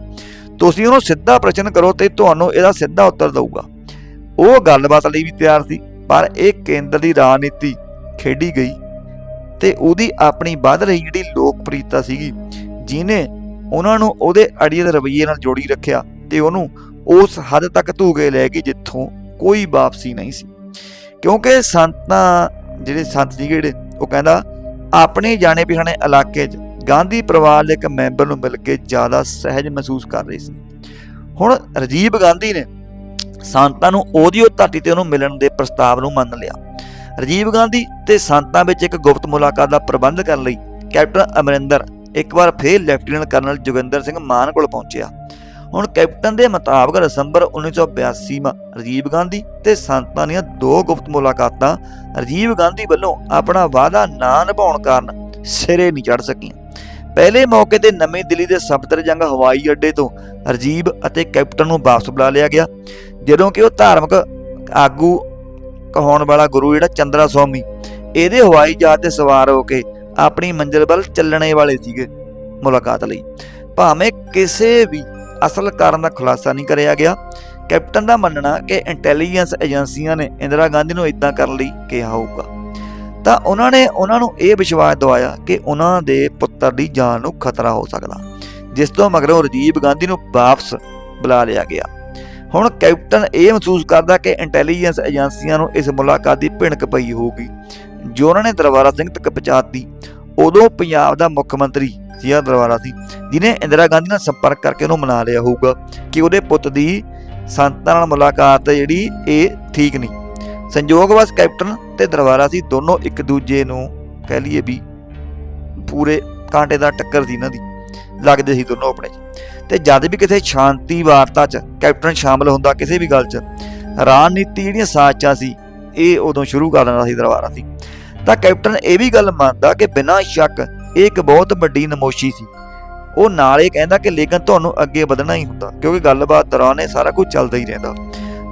ਤੁਸੀਂ ਉਹਨੂੰ ਸਿੱਧਾ ਪ੍ਰਸ਼ਨ ਕਰੋ ਤੇ ਤੁਹਾਨੂੰ ਇਹਦਾ ਸਿੱਧਾ ਉੱਤਰ ਦਊਗਾ। ਉਹ ਗੱਲਬਾਤ ਲਈ ਵੀ ਤਿਆਰ ਸੀ, ਪਰ ਇਹ ਕੇਂਦਰ ਦੀ ਰਾਜਨੀਤੀ ਖੇਡੀ ਗਈ ਤੇ ਉਹਦੀ ਆਪਣੀ ਵੱਧ ਰਹੀ ਜਿਹੜੀ ਲੋਕਪ੍ਰਿਯਤਾ ਸੀਗੀ ਜਿਨੇ ਉਹਨਾਂ ਨੂੰ ਉਹਦੇ ਅੜੀਏ ਦੇ ਰਵੱਈਏ ਨਾਲ ਜੋੜੀ ਰੱਖਿਆ ਤੇ ਉਹਨੂੰ ਉਸ ਹੱਦ ਤੱਕ ਧੂਗੇ ਲੈ ਗਈ ਜਿੱਥੋਂ ਕੋਈ ਵਾਪਸੀ ਨਹੀਂ ਸੀ। ਕਿਉਂਕਿ ਸੰਤਾਂ, ਜਿਹੜੇ ਸੰਤ ਸੀਗੇ ਜਿਹੜੇ ਉਹ ਕਹਿੰਦਾ, ਆਪਣੇ ਜਾਣੇ ਪਛਾਣੇ ਇਲਾਕੇ 'ਚ ਗਾਂਧੀ ਪਰਿਵਾਰ ਦੇ ਇੱਕ ਮੈਂਬਰ ਨੂੰ ਮਿਲ ਕੇ ਜ਼ਿਆਦਾ ਸਹਿਜ ਮਹਿਸੂਸ ਕਰ ਰਹੀ ਸੀ। ਹੁਣ ਰਾਜੀਵ ਗਾਂਧੀ ਨੇ ਸੰਤਾਂ ਨੂੰ ਉਹਦੀ ਉਹ ਧਰਤੀ ਤੇ ਉਹਨੂੰ ਮਿਲਣ ਦੇ ਪ੍ਰਸਤਾਵ ਨੂੰ ਮੰਨ ਲਿਆ। ਰਾਜੀਵ ਗਾਂਧੀ ਤੇ ਸੰਤਾਂ ਵਿੱਚ ਇੱਕ ਗੁਪਤ ਮੁਲਾਕਾਤ ਦਾ ਪ੍ਰਬੰਧ ਕਰਨ ਲਈ ਕੈਪਟਨ ਅਮਰਿੰਦਰ ਇੱਕ ਵਾਰ ਫੇਰ ਲੈਫਟੀਨੈਂਟ ਕਰਨਲ ਜੋਗਿੰਦਰ ਸਿੰਘ ਮਾਨ ਕੋਲ ਪਹੁੰਚਿਆ। ਹੁਣ ਕੈਪਟਨ ਦੇ ਮੁਤਾਬਕ ਦਸੰਬਰ 1982 ਮਾ ਰਾਜੀਵ ਗਾਂਧੀ ਤੇ ਸੰਤਾਂ ਦੀਆਂ ਦੋ ਗੁਪਤ ਮੁਲਾਕਾਤਾਂ ਰਾਜੀਵ ਗਾਂਧੀ ਵੱਲੋਂ ਆਪਣਾ ਵਾਅਦਾ ਨਾ ਨਿਭਾਉਣ ਕਾਰਨ ਸਿਰੇ ਨਹੀਂ ਚੜ ਸਕੀਆਂ। ਪਹਿਲੇ ਮੌਕੇ ਤੇ ਨਵੀਂ ਦਿੱਲੀ ਦੇ ਸਫਦਰ ਜੰਗ ਹਵਾਈ ਅੱਡੇ ਤੋਂ ਰਾਜੀਵ ਅਤੇ ਕੈਪਟਨ ਨੂੰ ਵਾਪਸ ਬੁਲਾ ਲਿਆ ਗਿਆ, ਜਦੋਂ ਕਿ ਉਹ ਧਾਰਮਿਕ ਆਗੂ ਕਹਾਉਣ ਵਾਲਾ ਗੁਰੂ ਜਿਹੜਾ ਚੰਦਰਾ ਸਵਾਮੀ, ਇਹਦੇ ਹਵਾਈ ਜਹਾਜ਼ ਤੇ ਸਵਾਰ ਹੋ ਕੇ ਆਪਣੀ ਮੰਜ਼ਿਲ ਵੱਲ ਚੱਲਣੇ ਵਾਲੇ ਸੀਗੇ ਮੁਲਾਕਾਤ ਲਈ। ਭਾਵੇਂ ਕਿਸੇ ਵੀ ਅਸਲ ਕਾਰਨ ਦਾ ਖੁਲਾਸਾ ਨਹੀਂ ਕਰਿਆ ਗਿਆ। ਕੈਪਟਨ ਦਾ ਮੰਨਣਾ ਕਿ ਇੰਟੈਲੀਜੈਂਸ ਏਜੰਸੀਆਂ ਨੇ ਇੰਦਰਾ ਗਾਂਧੀ ਨੂੰ ਇਦਾਂ ਕਰਨ ਲਈ ਕਿਹਾ ਹੋਊਗਾ। ਤਾਂ ਉਹਨਾਂ ਨੇ ਉਹਨਾਂ ਨੂੰ ਇਹ ਵਿਸ਼ਵਾਸ ਦਿਵਾਇਆ ਕਿ ਉਹਨਾਂ ਦੇ ਪੁੱਤਰ ਦੀ ਜਾਨ ਨੂੰ ਖਤਰਾ ਹੋ ਸਕਦਾ, ਜਿਸ ਤੋਂ ਮਗਰੋਂ ਰਾਜੀਵ ਗਾਂਧੀ ਨੂੰ ਵਾਪਸ ਬੁਲਾ ਲਿਆ ਗਿਆ। ਹੁਣ ਕੈਪਟਨ ਇਹ ਮਹਿਸੂਸ ਕਰਦਾ ਕਿ ਇੰਟੈਲੀਜੈਂਸ ਏਜੰਸੀਆਂ ਨੂੰ ਇਸ ਮੁਲਾਕਾਤ ਦੀ ਭਿਣਕ ਪਈ ਹੋਊਗੀ। ਜੋ ਉਹਨਾਂ ਨੇ ਦਰਬਾਰਾ ਸਿੰਘ ਤੱਕ ਪਹੁੰਚਾਤੀ ਉਦੋਂ ਪੰਜਾਬ ਦਾ ਮੁੱਖ ਮੰਤਰੀ ਸੀਆ ਦਰਬਾਰਾ ਸੀ ਜਿਨੇ ਇੰਦਰਾ ਗਾਂਧੀ ਨਾਲ ਸੰਪਰਕ ਕਰਕੇ ਉਹਨੂੰ ਮਨਾ ਲਿਆ ਹੋਊਗਾ ਕਿ ਉਹਦੇ ਪੁੱਤ ਦੀ ਸੰਤਾਂ ਨਾਲ ਮੁਲਾਕਾਤ ਜਿਹੜੀ ਇਹ ਠੀਕ ਨਹੀਂ। ਸੰਯੋਗਵਸ਼ ਕੈਪਟਨ ਤੇ ਦਰਬਾਰਾ ਸੀ, ਦੋਨੋਂ ਇੱਕ ਦੂਜੇ ਨੂੰ ਕਹਿ ਲਈਏ ਵੀ ਪੂਰੇ ਕਾਂਟੇ ਦਾ ਟੱਕਰ ਸੀ ਇਹਨਾਂ ਦੀ, ਲੱਗਦੇ ਸੀ ਦੋਨੋਂ ਆਪਣੇ 'ਚ। ਤੇ ਜਦ ਵੀ ਕਿਸੇ ਸ਼ਾਂਤੀ ਵਾਰਤਾ 'ਚ ਕੈਪਟਨ ਸ਼ਾਮਲ ਹੁੰਦਾ, ਕਿਸੇ ਵੀ ਗੱਲ 'ਚ ਰਣਨੀਤੀ ਜਿਹੜੀਆਂ ਸਾਜ਼ਾਂ ਸੀ, ਇਹ ਉਦੋਂ ਸ਼ੁਰੂ ਕਰ ਦਿੰਦਾ ਸੀ ਦਰਬਾਰਾ ਸੀ। ਤਾਂ ਕੈਪਟਨ ਇਹ ਵੀ ਗੱਲ ਮੰਨਦਾ ਕਿ ਬਿਨਾਂ ਸ਼ੱਕ ਇਹ ਇੱਕ ਬਹੁਤ ਵੱਡੀ ਨਮੋਸ਼ੀ ਸੀ। ਉਹ ਨਾਲ ਇਹ ਕਹਿੰਦਾ ਕਿ ਲੇਕਿਨ ਤੁਹਾਨੂੰ ਅੱਗੇ ਵਧਣਾ ਹੀ ਹੁੰਦਾ, ਕਿਉਂਕਿ ਗੱਲਬਾਤ ਦੌਰਾਨ ਇਹ ਸਾਰਾ ਕੁਝ ਚੱਲਦਾ ਹੀ ਰਹਿੰਦਾ।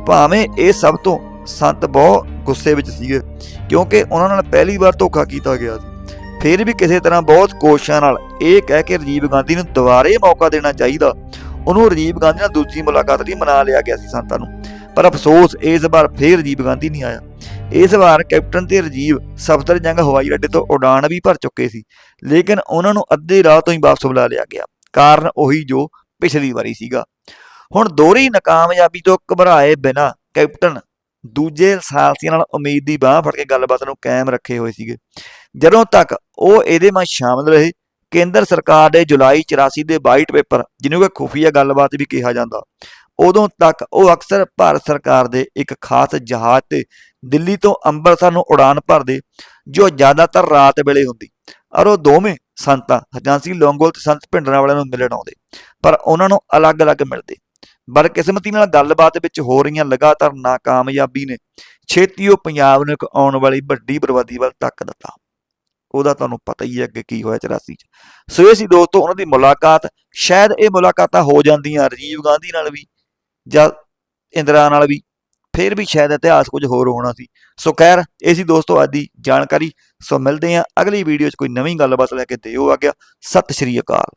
ਭਾਵੇਂ ਇਹ ਸਭ ਤੋਂ ਸੰਤ ਬਹੁਤ ਗੁੱਸੇ ਵਿੱਚ ਸੀਗੇ, ਕਿਉਂਕਿ ਉਹਨਾਂ ਨਾਲ ਪਹਿਲੀ ਵਾਰ ਧੋਖਾ ਕੀਤਾ ਗਿਆ ਸੀ। ਫਿਰ ਵੀ ਕਿਸੇ ਤਰ੍ਹਾਂ ਬਹੁਤ ਕੋਸ਼ਿਸ਼ਾਂ ਨਾਲ ਇਹ ਕਹਿ ਕੇ ਰਾਜੀਵ ਗਾਂਧੀ ਨੂੰ ਦੁਬਾਰੇ ਮੌਕਾ ਦੇਣਾ ਚਾਹੀਦਾ, ਉਹਨੂੰ ਰਾਜੀਵ ਗਾਂਧੀ ਨਾਲ ਦੂਜੀ ਮੁਲਾਕਾਤ ਲਈ ਮਨਾ ਲਿਆ ਗਿਆ ਸੀ ਸੰਤਾਂ ਨੂੰ। ਪਰ ਅਫਸੋਸ, ਇਸ ਵਾਰ ਫੇਰ ਰਾਜੀਵ ਗਾਂਧੀ ਨਹੀਂ ਆਇਆ। ਇਸ ਵਾਰ ਕੈਪਟਨ ਤੇ ਰਾਜੀਵ ਸਫਦਰਜੰਗ ਹਵਾਈ ਅੱਡੇ ਤੋਂ ਉਡਾਣ ਵੀ ਭਰ ਚੁੱਕੇ ਸੀ, ਲੇਕਿਨ ਉਹਨਾਂ ਨੂੰ ਅੱਧੇ ਰਾਹ ਤੋਂ ਹੀ ਵਾਪਸ ਬੁਲਾ ਲਿਆ ਗਿਆ, ਕਾਰਨ ਉਹੀ ਜੋ ਪਿਛਲੀ ਵਾਰੀ ਸੀਗਾ। ਹੁਣ ਦੋਹਰੀ ਨਾਕਾਮਯਾਬੀ ਤੋਂ ਘਬਰਾਏ ਬਿਨਾ ਕੈਪਟਨ ਦੂਜੇ ਸਾਲਸੀਆਂ ਨਾਲ ਉਮੀਦ ਦੀ ਬਾਹ ਫੜ ਕੇ ਗੱਲਬਾਤ ਨੂੰ ਕਾਇਮ ਰੱਖੇ ਹੋਏ ਸੀਗੇ। ਜਦੋਂ ਤੱਕ ਉਹ ਇਹਦੇ ਵਿੱਚ ਸ਼ਾਮਲ ਰਹੇ, ਕੇਂਦਰ ਸਰਕਾਰ ਦੇ ਜੁਲਾਈ 84 ਦੇ ਵਾਈਟ ਪੇਪਰ ਜਿਹਨੂੰ ਕਿ ਖੁਫੀਆ ਗੱਲਬਾਤ ਵੀ ਕਿਹਾ ਜਾਂਦਾ ਉਦੋਂ ਤੱਕ ਉਹ ਅਕਸਰ ਭਾਰਤ ਸਰਕਾਰ ਦੇ ਇੱਕ ਖਾਸ ਜਹਾਜ਼ ਤੇ ਦਿੱਲੀ ਤੋਂ ਅੰਮ੍ਰਿਤਸਰ ਨੂੰ ਉਡਾਨ ਭਰਦੇ, ਜੋ ਜ਼ਿਆਦਾਤਰ ਰਾਤ ਵੇਲੇ ਹੁੰਦੀ। ਔਰ ਉਹ ਦੋਵੇਂ ਸੰਤਾਂ ਹਜਾਂਸੀ ਲੋਂਗੋਲ ਤੇ ਸੰਤ ਭਿੰਡਰਾਂ ਵਾਲਿਆਂ ਨੂੰ ਮਿਲਣ ਆਉਂਦੇ, ਪਰ ਉਹਨਾਂ ਨੂੰ ਅਲੱਗ-ਅਲੱਗ ਮਿਲਦੇ। ਬਦਕਿਸਮਤੀ ਨਾਲ ਗੱਲਬਾਤ ਵਿੱਚ ਹੋ ਰਹੀਆਂ ਲਗਾਤਾਰ ਨਾਕਾਮਯਾਬੀ ਨੇ ਛੇਤੀ ਉਹ ਪੰਜਾਬ ਨੂੰ ਇੱਕ ਆਉਣ ਵਾਲੀ ਵੱਡੀ ਬਰਬਾਦੀ ਵੱਲ ਧੱਕ ਦਿੱਤਾ। ਉਹਦਾ ਤੁਹਾਨੂੰ ਪਤਾ ਹੀ ਹੈ ਅੱਗੇ ਕੀ ਹੋਇਆ 84 ਚ। ਸੋ ਇਹ ਸੀ ਦੋਸਤੋ, ਉਹਨਾਂ ਦੀ ਮੁਲਾਕਾਤ, ਸ਼ਾਇਦ ਇਹ ਮੁਲਾਕਾਤਾਂ ਹੋ ਜਾਂਦੀਆਂ, ਰਾਜੀਵ ਗਾਂਧੀ ਨਾਲ ਵੀ। ਜਾਂ ਇੰਦਰਾ ਨਾਲ ਵੀ, ਫਿਰ ਵੀ ਸ਼ਾਇਦ ਇਤਿਹਾਸ ਕੁਝ ਹੋਰ ਹੋਣਾ ਸੀ। ਸੋ ਖੈਰ, ਇਹ ਸੀ ਦੋਸਤੋ ਅੱਜ ਦੀ ਜਾਣਕਾਰੀ। ਸੋ ਮਿਲਦੇ ਹਾਂ ਅਗਲੀ ਵੀਡੀਓ 'ਚ ਕੋਈ ਨਵੀਂ ਗੱਲਬਾਤ ਲੈ ਕੇ। ਦਿਓ ਆ ਗਿਆ ਸਤਿ ਸ਼੍ਰੀ ਅਕਾਲ।